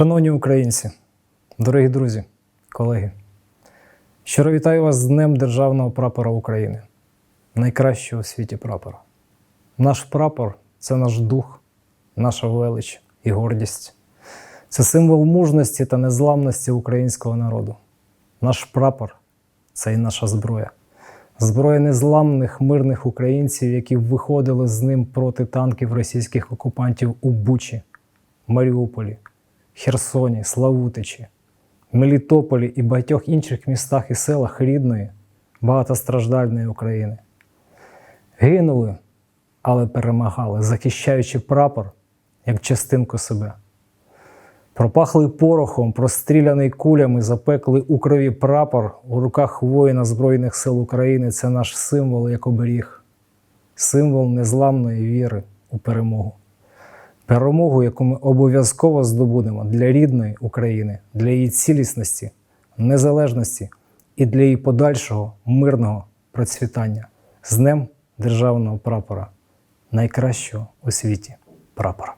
Шановні українці, дорогі друзі, колеги, щиро вітаю вас з Днем Державного прапора України, найкращого у світі прапора. Наш прапор це наш дух, наша велич і гордість. Це символ мужності та незламності українського народу. Наш прапор це і наша зброя. Зброя незламних мирних українців, які виходили з ним проти танків російських окупантів у Бучі, Маріуполі, Херсоні, Славутичі, Мелітополі і багатьох інших містах і селах рідної, багатостраждальної України. Гинули, але перемагали, захищаючи прапор як частинку себе. Пропахли порохом, простріляний кулями, запекли у крові прапор у руках воїна Збройних сил України. Це наш символ як оберіг, символ незламної віри у перемогу. Перемогу, яку ми обов'язково здобудемо для рідної України, для її цілісності, незалежності і для її подальшого мирного процвітання з Днем Державного прапора, найкращого у світі прапора.